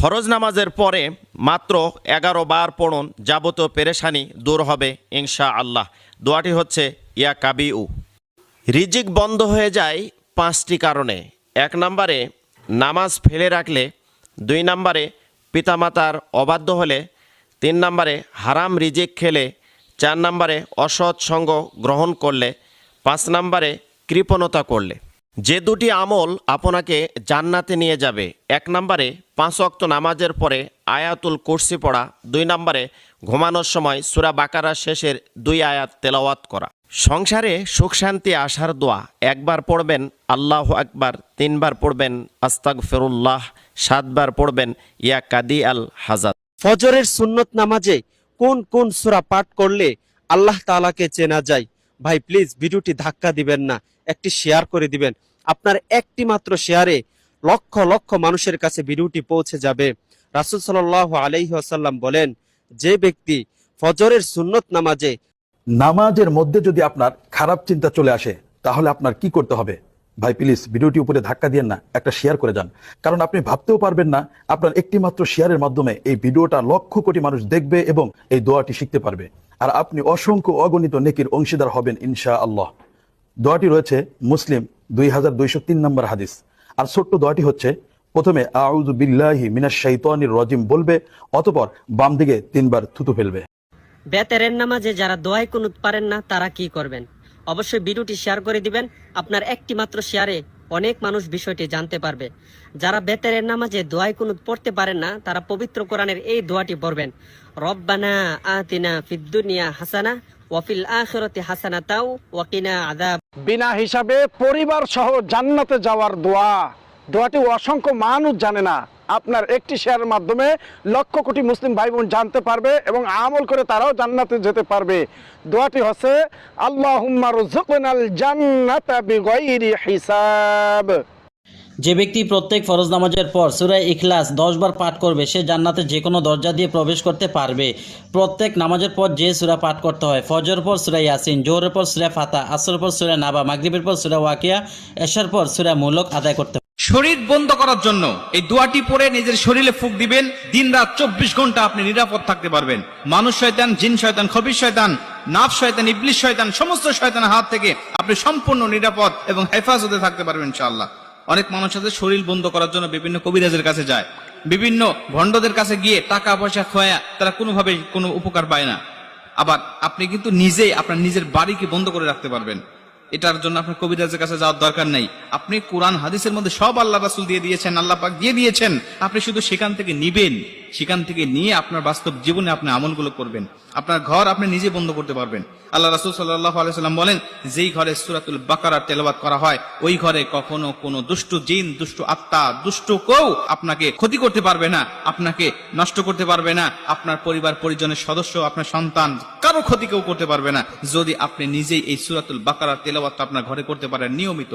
ফরজ নামাজের পরে মাত্র এগারো বার পড়ুন, যাবতীয় পেরেশানি দূর হবে ইনশা আল্লাহ দোয়াটি হচ্ছে, ইয়া কাবিউ। রিজিক বন্ধ হয়ে যায় পাঁচটি কারণে। এক নম্বরে, নামাজ ফেলে রাখলে। দুই নম্বরে, পিতামাতার অবাধ্য হলে। তিন নম্বরে, হারাম রিজিক খেলে। চার নম্বরে, অসৎ সঙ্গ গ্রহণ করলে। পাঁচ নম্বরে, কৃপণতা করলে। যে দুটি আমল আপনাকে জান্নাতে নিয়ে যাবে, এক নম্বরে পাঁচ অক্ত নামাজের পরে আয়াতুল কুরসি পড়া, দুই নম্বরে ঘুমানোর সময় সুরা বাকারা শেষের দুই আয়াত তেলাওয়াত করা। সংসারে সুখ শান্তি আসার দোয়া, একবার পড়বেন, আল্লাহ একবার তিনবার পড়বেন আস্তাক ফেরুল্লাহ সাতবার পড়বেন, ইয়া কাদি আল হাজাদ ফজরের সুন্নত নামাজে কোন কোন সূরা পাঠ করলে আল্লাহ তালাকে চেনা যায়? ভাই প্লিজ ভিডিওটি ধাক্কা দিবেন না। একটি শেয়ার করে দিবেন। আপনার একটি মাত্র শেয়ারে লক্ষ লক্ষ মানুষের কাছে ভিডিওটি পৌঁছে যাবে। রাসূল সাল্লাল্লাহু আলাইহি ওয়াসাল্লাম বলেন, যে ব্যক্তি ফজরের সুন্নত নামাজে নামাজের মধ্যে যদি আপনার খারাপ চিন্তা চলে আসে, তাহলে আপনার কি করতে হবে? ভাই প্লিজ ভিডিওটি উপরে ধাক্কা দিয়েন না, একটা শেয়ার করে যান। কারণ আপনি ভাবতেও পারবেন না, আপনার একটি মাত্র শেয়ারের মাধ্যমে এই ভিডিওটা লক্ষ কোটি মানুষ দেখবে এবং এই দোয়াটি শিখতে পারবে। আর আপনি অসংখ্য অগণিত নেকির অংশীদার হবেন ইনশা আল্লাহ দোয়াটি রয়েছে মুসলিম দুই হাজার দুইশো তিন নম্বর হাদিস। আর ছোট্ট দোয়াটি হচ্ছে, প্রথমে, আউযু বিল্লাহি মিনাশ শাইতানির রজিম বলবে, অতপর বাম দিকে তিনবার থুতু ফেলবে। বেতেরের নামাজে যারা দোয়াই কুনুত পারেন না, তারা কি করবেন? অবশ্যই ভিডিওটি শেয়ার করে দিবেন। আপনার একটি মাত্র শেয়ারে অনেক মানুষ বিষয়টি জানতে পারবে। যারা বেতেরের নামাজে দোয়াই কুনুত পড়তে পারেন না, তারা পবিত্র কোরআনের এই দোয়াটি পড়বেন, রব্বানা আতিনা ফিদ্দুনিয়া হাসানা ওয়াফিল আখিরাতি হাসানা তাও ওয়াকিনা আযাব। বিনা হিসাবে পরিবার সহ জান্নাতে যাওয়ার দোয়া। দোয়াটি অসংখ্য মানুষ জানে না। আপনার একটি শেয়ারের মাধ্যমে লক্ষ কোটি মুসলিম ভাই বোন জানতে পারবে এবং আমল করে তারাও জান্নাতে যেতে পারবে। দোয়াটি হচ্ছে বিগাইরি হিসাব। যে ব্যক্তি প্রত্যেক ফরজ নামাজের পর সুরায় ইখলাস দশ বার পাঠ করবে, সে জান্নাতে যে কোনো দরজা দিয়ে প্রবেশ করতে পারবে। প্রত্যেক নামাজের পর যে সুরা পাঠ করতে হয়, ফজর পর সুরা ইয়াসিন, জোহরের পর সুরা ফাতা, আসরের পর সুরা নাবা, মাগরিবের পর সুরা ওয়াকিয়া, এশার পর সুরা মূলক আদায় করতে শরীর বন্ধ করার জন্য এই দোয়াটি পরে নিজের শরীরে ফুক দিবেন দিন রাত চব্বিশ ঘণ্টা আপনি নিরাপদ থাকতে পারবেন। মানুষ শয়তান, জিন শয়তান, খবির শয়তান, নাফ শয়তান, ইবলিশ শয়তান, সমস্ত শয়তানের হাত থেকে আপনি সম্পূর্ণ নিরাপদ এবং হেফাজতে থাকতে পারবেন ইনশাআল্লাহ। অনেক মানুষ আছে, শরীর বন্ধ করার জন্য বিভিন্ন কবিরাজের কাছে যায়। বিভিন্ন ভণ্ডদের কাছে গিয়ে টাকা পয়সা খোয়া, তারা কোনোভাবে কোনো উপকার পায় না। আবার আপনি কিন্তু নিজেই আপনার নিজের বাড়িকে বন্ধ করে রাখতে পারবেন। এটার জন্য আপনার কবিরাজের কাছে যাওয়ার দরকার নেই। আপনি কোরআন, হাদিসের মধ্যে সব আল্লাহ রাসুল দিয়ে দিয়েছেন, আল্লাহ পাক দিয়ে দিয়েছেন। আপনি শুধু সেখান থেকে নিবেন, সেখান থেকে নিয়ে আপনার বাস্তব জীবনে আপনি আমলগুলো করবেন। আপনার ঘর আপনি নিজে বন্ধ করতে পারবেন। আল্লাহ রাসুল সাল্লাহ আলাইসাল্লাম বলেন, যেই ঘরে সুরাতুল বাকারা তেলাবাদ করা হয়, ওই ঘরে কখনো কোনো দুষ্ট জিন, দুষ্ট আত্মা, দুষ্ট কেউ আপনাকে ক্ষতি করতে পারবে না, আপনাকে নষ্ট করতে পারবে না, আপনার পরিবার, পরিজনের সদস্য, আপনার সন্তান, কারও ক্ষতি কেউ করতে পারবে না। যদি আপনি নিজেই এই সুরাতুল বাকারা তেলাবাদটা আপনার ঘরে করতে পারেন নিয়মিত।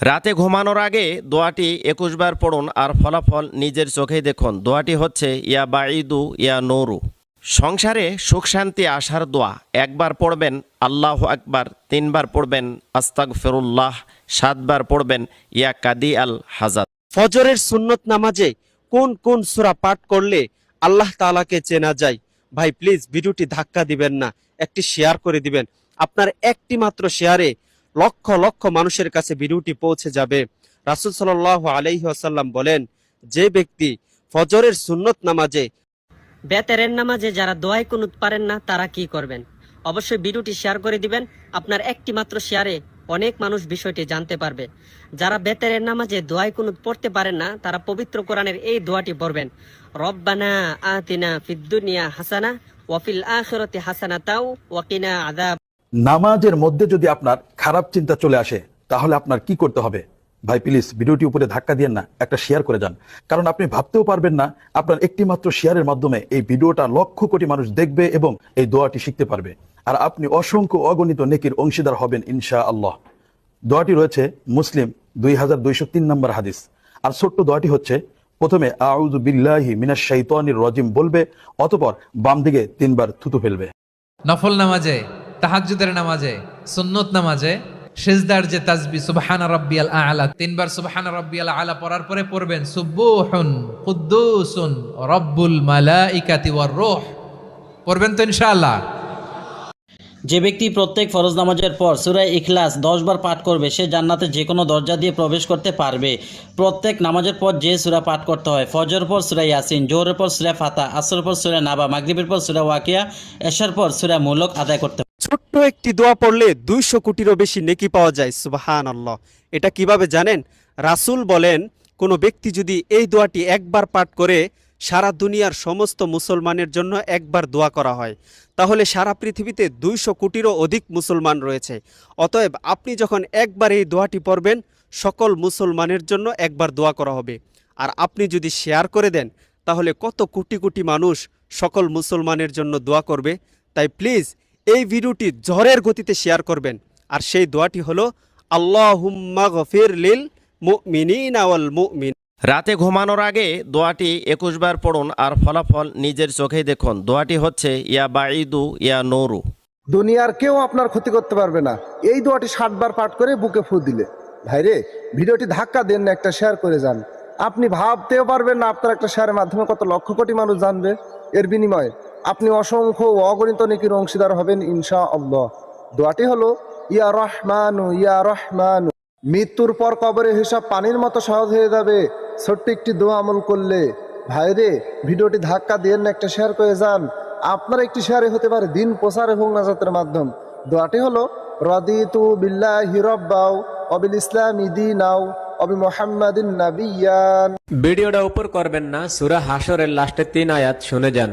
রাতে ঘুমানোর আগে দোয়াটি একুশ বার পড়ুন আর ফলাফল নিজের চোখেই দেখুন। দোয়াটি হচ্ছে ইয়া বাঈদু ইয়া নৌরু। সংসারে সুখ শান্তি আসার দোয়া। একবার পড়বেন আল্লাহ একবার তিনবার পড়বেন আস্তাক ফেরুল্লাহ সাতবার পড়বেন ইয়া কাদি আল হাজাদ ফজরের সুন্নত নামাজে কোন কোন সূরা পাঠ করলে আল্লাহ তাআলাকে চেনা যায়? ভাই প্লিজ ভিডিওটি ধাক্কা দিবেন না। একটি শেয়ার করে দিবেন। আপনার একটি মাত্র শেয়ারে লক্ষ লক্ষ মানুষের কাছে ভিডিওটি পৌঁছে যাবে। রাসূল সাল্লাল্লাহু আলাইহি ওয়াসাল্লাম বলেন, যে ব্যক্তি ফজরের সুন্নত নামাজে, বেতেরের নামাজে যারা দোয়াই কুনুত পারেন না, তারা কি করবেন? অবশ্যই ভিডিওটি শেয়ার করে দিবেন। আপনার একটি মাত্র শেয়ারে অনেক মানুষ বিষয়টি জানতে পারবে। যারা বেতেরের নামাজে দোয়াই কুনুত পড়তে পারেন না, তারা পবিত্র কোরআনের এই দোয়াটি পড়বেন, রব্বানা আতিনা ফিদ্দুনিয়া হাসানা ওয়াফিল আখিরাতি হাসানা তাও ওয়াকিনা আযাব নামাজের মধ্যে যদি আপনার খারাপ চিন্তা চলে আসে, তাহলে আপনার কি করতে হবে? ভাই প্লিজ ভিডিওটি উপরে ধাক্কা দিয়েন না, একটা শেয়ার করে যান। কারণ আপনি ভাবতেও পারবেন না, আপনার একটি মাত্র শেয়ারের মাধ্যমে এই ভিডিওটা লক্ষ কোটি মানুষ দেখবে এবং এই দোয়াটি শিখতে পারবে। আর আপনি অসংখ্য অগণিত নেকির অংশীদার হবেন ইনশা আল্লাহ দোয়াটি রয়েছে মুসলিম দুই হাজার দুইশো তিন নম্বর হাদিস। আর ছোট্ট দোয়াটি হচ্ছে, প্রথমে, আউযু বিল্লাহি মিনাশ শাইতানির রজিম বলবে, অতপর বাম দিকে তিনবার থুতু ফেলবে। নফল নামাজে তাহাজ্জুদের নামাজে, সুন্নত নামাজে, সেজদার যে তাজবি, সুবহানা রাব্বিয়াল আলা, তিনবার সুবহানা রাব্বিয়াল আলা পড়ার পরে পড়বেন সুব্বুহুন কুদ্দুসুন রব্বুল মালাইকাতি ওয়ার রূহ পড়বেন তো ইনশাআল্লাহ যে ব্যক্তি প্রত্যেক ফরজ নামাজের পর সুরায় ইখলাস দশ বার পাঠ করবে, সে জান্নাতে যে কোনো দরজা দিয়ে প্রবেশ করতে পারবে প্রত্যেক নামাজের পর যে সুরা পাঠ করতে হয় ফজর পর সুরা ইয়াসিন, জোহরের পর সুরা ফাতা আসর পর সুরা নাবা, মাগরিবের পর সুরা ওয়াকিয়া, এশার পর সুরা মুলক আদায় করতে। ছোট্ট একটি দোয়া পড়লে দুইশো কোটিরও বেশি নেকি পাওয়া যায় সুবাহান আল্লাহ এটা কীভাবে জানেন? রাসূল বলেন, কোনো ব্যক্তি যদি এই দোয়াটি একবার পাঠ করে সারা দুনিয়ার সমস্ত মুসলমানের জন্য একবার দোয়া করা হয়, তাহলে সারা পৃথিবীতে দুইশো কোটিরও অধিক মুসলমান রয়েছে। অতএব আপনি যখন একবার এই দোয়াটি পড়বেন, সকল মুসলমানের জন্য একবার দোয়া করা হবে। আর আপনি যদি শেয়ার করে দেন, তাহলে কত কোটি কোটি মানুষ সকল মুসলমানের জন্য দোয়া করবে। তাই প্লিজ এই ভিডিওটি ঝড়ের গতিতে শেয়ার করবেন। আর সেই দোয়াটি হলো আল্লাহুম্মা গফির লিল মুমিনিনা ওয়াল মুমিন রাতে ঘুমানোর আগে দোয়াটি একুশ বার পড়ুন আর ফলাফল নিজের চোখেই দেখুন। দোয়াটি হচ্ছে ইয়া বাঈদু ইয়া নৌরু দুনিয়ার কেউ আপনার ক্ষতি করতে পারবে না। এই দোয়াটি ষাট বার পাঠ করে বুকে ফু দিলে। ভাইরে ভিডিওটি ধাক্কা দেন না একটা শেয়ার করে যান। আপনি ভাবতেও পারবেন না আপনার একটা শেয়ারের মাধ্যমে কত লক্ষ কোটি মানুষ জানবে। এর বিনিময়ে আপনি অসংখ্য অগণিত নেকির অংশীদার হবেন ইনশা আল্লাহ দোয়াটি হলো, ইয়া রহমানু ইয়া রহমানু। মৃত্যুর পর কবরে হিসাব পানির মতো সহজ হয়ে যাবে। ছোট্ট একটি দোয়া আমল করলে। ভাইরে, ভিডিওটি ধাক্কা দিয়ে না একটা শেয়ার করে যান। আপনার একটি শেয়ারে হতে পারে দিন প্রচার এবং নাজাতের মাধ্যম। দোয়াটি হলো, রদিতু বিল্লাহি রব্বাও, অবিল ইসলাম দিনাও, অবি মোহাম্মদিন নাবিয়ান। ভিডিওটা উপর করবেন না, সুরা হাসরের লাস্টে তিন আয়াত শুনে যান।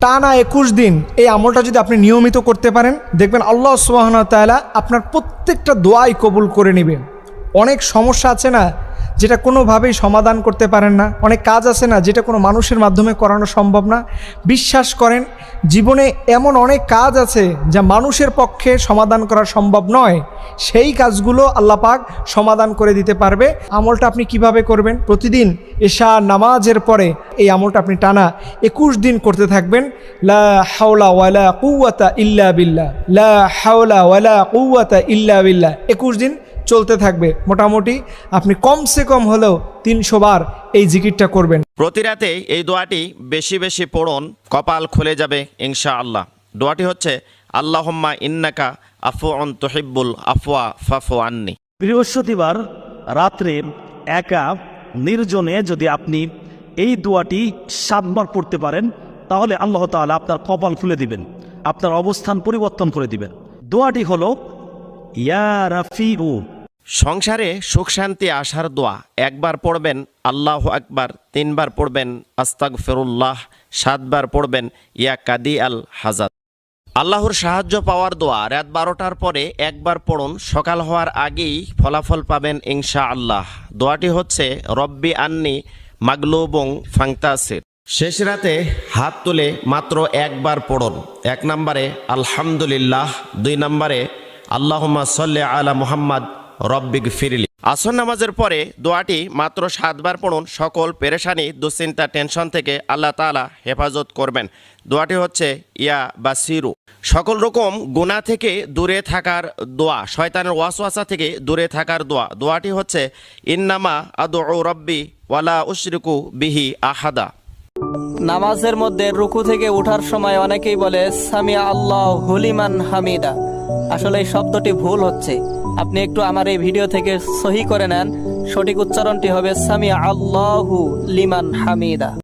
টানা একুশ দিন এই আমলটা যদি আপনি নিয়মিত করতে পারেন, দেখবেন আল্লাহ সুবাহন তাআলা আপনার প্রত্যেকটা দোয়াই কবুল করে নেবেন। অনেক সমস্যা আছে না? যেটা কোনোভাবেই সমাধান করতে পারেন না। অনেক কাজ আছে না যেটা কোনো মানুষের মাধ্যমে করানো সম্ভব না। বিশ্বাস করেন, জীবনে এমন অনেক কাজ আছে যা মানুষের পক্ষে সমাধান করা সম্ভব নয়। সেই কাজগুলো আল্লাহ পাক সমাধান করে দিতে পারবে। আমলটা আপনি কীভাবে করবেন? প্রতিদিন এশা নামাজের পরে এই আমলটা আপনি টানা একুশ দিন করতে থাকবেন। লা হাওলা ওয়ালা কুয়াতা ইল্লা বিল্লাহ। লা হাওলা ওয়ালা কুয়াতা ইল্লা বিল্লাহ। একুশ দিন চলতে থাকবে। মোটামুটি আপনি কমসে কম হলেও তিনশো বার এই জিকিরটা করবেন। প্রতি রাতে এই দোয়াটি বেশি বেশি পড়ুন কপাল খুলে যাবে ইনশা আল্লাহ দোয়াটি হচ্ছে আল্লাহম্মা ইন্নাকা আফু অন তহিব্বুল আফওয়া ফাফু আন্নি। বৃহস্পতিবার রাত্রে একা নির্জনে যদি আপনি এই দোয়াটি সাতবার পড়তে পারেন তাহলে আল্লাহ তাআলা আপনার কপাল খুলে দিবেন আপনার অবস্থান পরিবর্তন করে দিবেন। দোয়াটি হলো ইয়া রাফিউ সংসারে সুখ শান্তি আসার দোয়া। একবার পড়বেন, আল্লাহ আকবার, তিনবার পড়বেন আস্তাক ফেরুল্লাহ সাতবার পড়বেন, ইয়া কাদি আল হাজাদ আল্লাহর সাহায্য পাওয়ার দোয়া রাত বারোটার পরে একবার পড়ুন, সকাল হওয়ার আগেই ফলাফল পাবেন ইনশা আল্লাহ দোয়াটি হচ্ছে, রব্বি আন্নি মাগলুবং ফাংতাসির। শেষ রাতে হাত তুলে মাত্র একবার পড়ুন। এক নম্বরে, আলহামদুলিল্লাহ। দুই নম্বরে, আল্লাহুম্মা সাল্লি আলা মুহাম্মদ রব্বিগ ফিরিলি। আসর নামাজের পরে দোয়াটি মাত্র সাতবার পড়ুন সকল পেরেশানি দুশ্চিন্তা টেনশন থেকে আল্লাহ তাআলা হেফাজত করবেন। দোয়াটি হচ্ছে ইয়া বাসিরু। সকল রকম গুনাহ থেকে দূরে থাকার দোয়া শয়তানের ওয়াসওয়াসা থেকে দূরে থাকার দোয়া। দোয়াটি হচ্ছে ইন্নামা আদু রব্বি ওয়ালা উশরিকু বিহি আহাদা। নামাজের মধ্যে রুকু থেকে ওঠার সময় অনেকেই বলে সামিয়া আল্লাহ হুলিমান হামিদা। আসলে এই শব্দটি ভুল হচ্ছে। আপনি একটু আমার এই ভিডিও থেকে সহি করে নেন। সঠিক উচ্চারণটি হবে সামি আল্লাহু লিমান হামিদা।